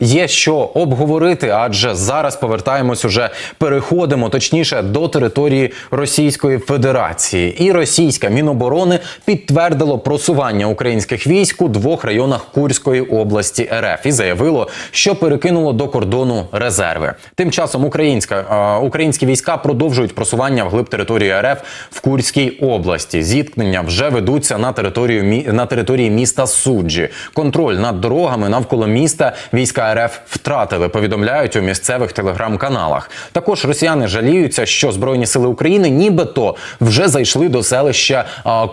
Є що обговорити, адже зараз повертаємось уже переходимо точніше до території Російської Федерації. І російська міноборони підтвердило просування українських військ у двох районах Курської області РФ і заявило, що перекинуло до кордону резерви. Тим часом українська е, українські війська продовжують просування вглиб території РФ в Курській області. Зіткнення вже ведуться на територію на території міста Суджі. Контроль над дорогами навколо міста війська РФ втратили. Повідомляють у місцевих телеграм-каналах. Також росіяни жаліються, що збройні сили України нібито вже зайшли до селища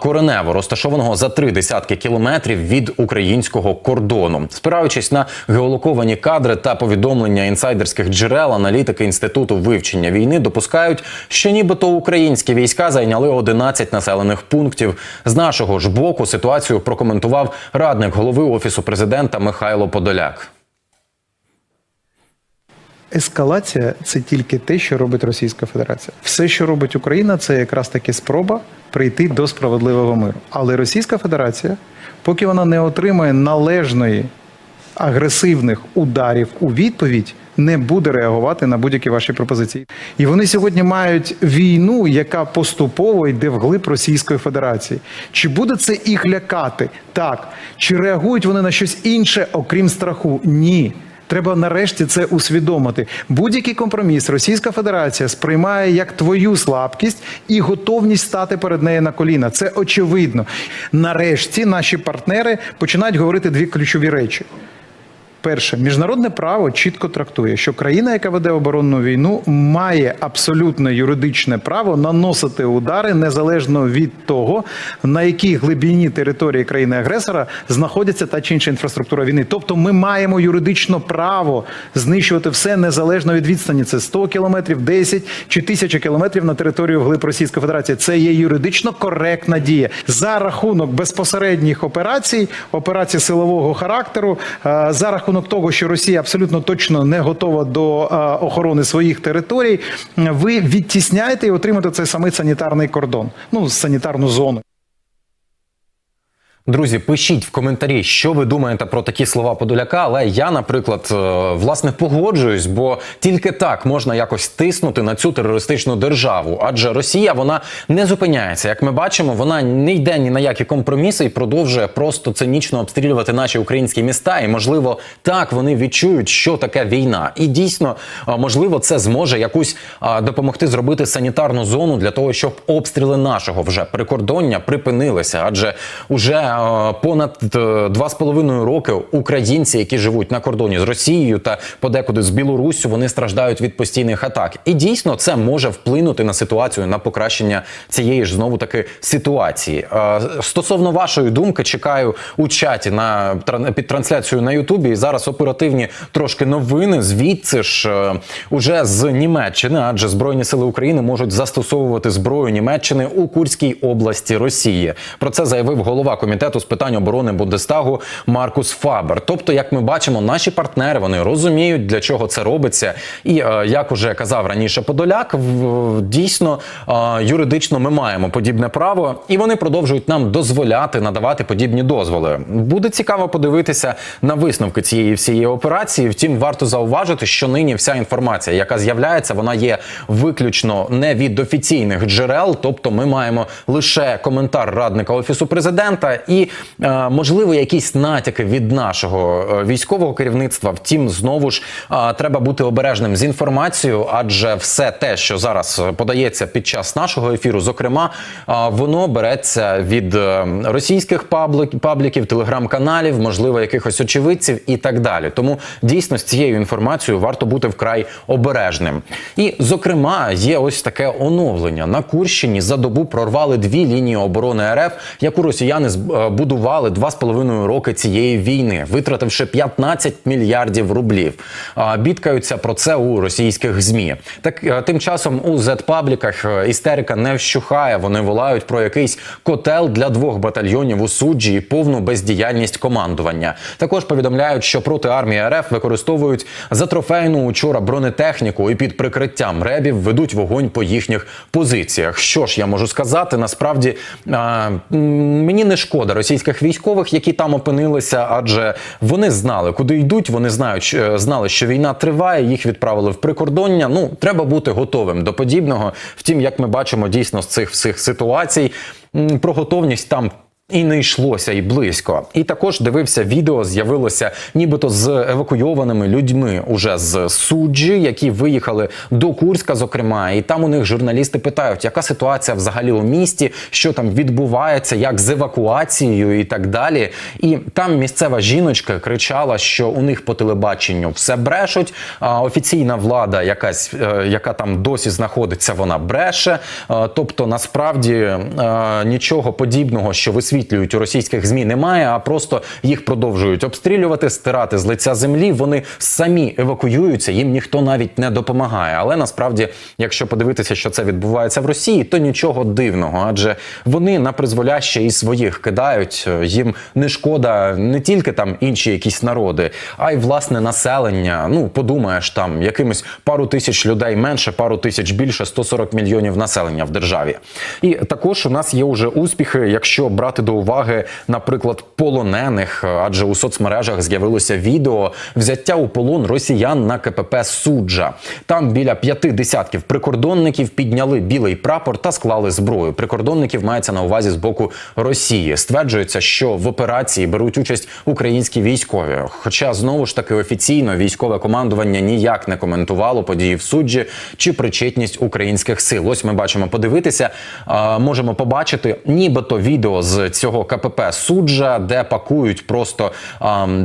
Коренево, розташованого за три десятки кілометрів від українського кордону. Спираючись на геолоковані кадри та повідомлення інсайдерських джерел, аналітики інституту вивчення війни допускають, що нібито українські війська зайняли 11 населених пунктів. З нашого ж боку ситуацію прокоментував радник голови офісу президента Михайло Подоляк. Ескалація це тільки те, що робить Російська Федерація. Все, що робить Україна, це якраз таки спроба прийти до справедливого миру. Але Російська Федерація, поки вона не отримає належної агресивних ударів у відповідь, не буде реагувати на будь-які ваші пропозиції. І вони сьогодні мають війну, яка поступово йде вглиб Російської Федерації. Чи буде це їх лякати? Так. Чи реагують вони на щось інше, окрім страху? Ні. Треба нарешті це усвідомити. Будь-який компроміс Російська Федерація сприймає як твою слабкість і готовність стати перед нею на коліна. Це очевидно. Нарешті наші партнери починають говорити дві ключові речі. Перше, міжнародне право чітко трактує, що країна, яка веде оборонну війну, має абсолютне юридичне право наносити удари незалежно від того, на якій глибині території країни-агресора знаходиться та чи інша інфраструктура війни. Тобто, ми маємо юридично право знищувати все незалежно від відстані. Це 100 кілометрів, 10 чи 1000 кілометрів на територію глиб Російської Федерації. Це є юридично коректна дія за рахунок безпосередніх операцій, операцій силового характеру, е, за рахунок того, що Росія абсолютно точно не готова до е, охорони своїх територій. Ви відтісняєте і отримаєте цей самий санітарний кордон, ну санітарну зону. Друзі, пишіть в коментарі, що ви думаєте про такі слова Подоляка. Але я, наприклад, е, власне погоджуюсь, бо тільки так можна якось тиснути на цю терористичну державу. Адже Росія вона не зупиняється. Як ми бачимо, вона не йде ні на які компроміси і продовжує просто цинічно обстрілювати наші українські міста. І можливо, так вони відчують, що таке війна. І дійсно, е, можливо, це зможе якусь е, допомогти зробити санітарну зону для того, щоб обстріли нашого вже прикордоння припинилися. Адже уже понад е, два з половиною роки українці, які живуть на кордоні з Росією та подекуди з Білоруссю, вони страждають від постійних атак. І дійсно це може вплинути на ситуацію на покращення цієї ж знову таки ситуації. Е, Стосовно вашої думки, чекаю у чаті на під трансляцією на Ютубі. І зараз оперативні трошки новини. Звідси ж е, уже з Німеччини, адже Збройні сили України можуть застосовувати зброю Німеччини у Курській області Росії. Про це заявив голова комітету з питань оборони Бундестагу Маркус Фабер. Тобто, як ми бачимо, наші партнери вони розуміють, для чого це робиться, і е, як уже казав раніше Подоляк, дійсно е, юридично ми маємо подібне право, і вони продовжують нам дозволяти надавати подібні дозволи. Буде цікаво подивитися на висновки цієї всієї операції. Втім, варто зауважити, що нині вся інформація, яка з'являється, вона є виключно не від офіційних джерел, тобто ми маємо лише коментар радника офісу президента е, можливо якісь натяки від нашого е, військового керівництва. Втім, знову ж е, треба бути обережним з інформацією, адже все те, що зараз подається під час нашого ефіру, зокрема, воно береться від російських пабліків, телеграм-каналів, можливо, якихось очевидців і так далі. Тому дійсно з цією інформацією варто бути вкрай обережним. І, зокрема, є ось таке оновлення на Курщині за добу прорвали дві лінії оборони РФ, яку росіяни будували два з половиною роки цієї війни, витративши 15 мільярдів рублів. Бідкаються про це у російських змі. Так е, тим часом у Z-пабліках е, істерика не вщухає. Вони волають про якийсь котел для двох батальйонів у суджі і повну бездіяльність командування. Також повідомляють, що проти армії РФ використовують за трофейну учора бронетехніку і під прикриттям ребів ведуть вогонь по їхніх позиціях. Що ж я можу сказати? Насправді а, мені не шкода шкода російських військових, які там опинилися, адже вони знали, куди йдуть. Вони знають, що- знали, що війна триває. Їх відправили в прикордоння. Ну треба бути готовим до подібного. Втім, як ми бачимо, дійсно з цих всіх ситуацій про готовність там. І не йшлося і близько. І також дивився відео, з'явилося нібито з евакуйованими людьми уже з суджі, які виїхали до Курська, зокрема, і там у них журналісти питають, яка ситуація взагалі у місті, що там відбувається, як з евакуацією і так далі. І там місцева жіночка кричала, що у них по телебаченню все брешуть. А офіційна влада, якась, е, яка там досі знаходиться, вона бреше. Е, Тобто, насправді е, нічого подібного, що висвітлюють у російських змі, немає, а просто їх продовжують обстрілювати, стирати з лиця землі. Вони самі евакуюються, їм ніхто навіть не допомагає. Але насправді, якщо подивитися, що це відбувається в Росії, то нічого дивного, адже вони на призволяще і своїх кидають. Їм не шкода не тільки там інші якісь народи, а й власне населення. Ну подумаєш, там якимось пару тисяч людей менше, пару тисяч більше, 140 мільйонів населення в державі. І також у нас є уже успіхи, якщо брати до уваги, наприклад, полонених, адже у соцмережах з'явилося відео взяття у полон росіян на КПП Суджа. Там біля п'яти десятків прикордонників підняли білий прапор та склали зброю. Прикордонників мається на увазі з боку Росії. Стверджується, що в операції беруть участь українські військові. Хоча знову ж таки офіційно військове командування ніяк не коментувало події в суджі чи причетність українських сил. Ось ми бачимо подивитися. можемо побачити, нібито відео з цього КПП суджа, де пакують просто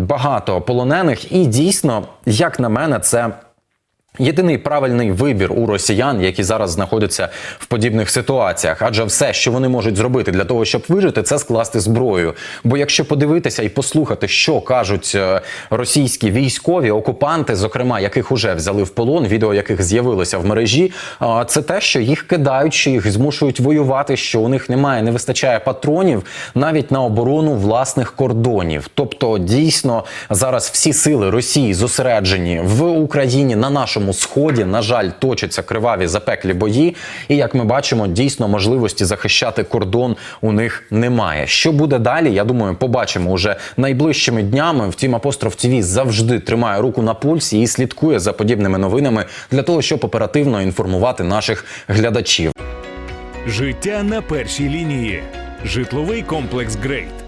багато полонених, і дійсно, як на мене, це. Єдиний правильний вибір у росіян, які зараз знаходяться в подібних ситуаціях, адже все, що вони можуть зробити для того, щоб вижити, це скласти зброю. Бо якщо подивитися і послухати, що кажуть е, російські військові окупанти, зокрема яких уже взяли в полон, відео яких з'явилося в мережі, а, це те, що їх кидають, що їх змушують воювати, що у них немає, не вистачає патронів навіть на оборону власних кордонів. Тобто, дійсно зараз всі сили Росії зосереджені в Україні на нашому сході. На жаль, точаться криваві запеклі бої. І як ми бачимо, дійсно можливості захищати кордон у них немає. Що буде далі? Я думаю, побачимо уже найближчими днями. Втім, апостроф ТВ завжди тримає руку на пульсі і слідкує за подібними новинами для того, щоб оперативно інформувати наших глядачів. Життя на першій лінії. Житловий комплекс Грейт.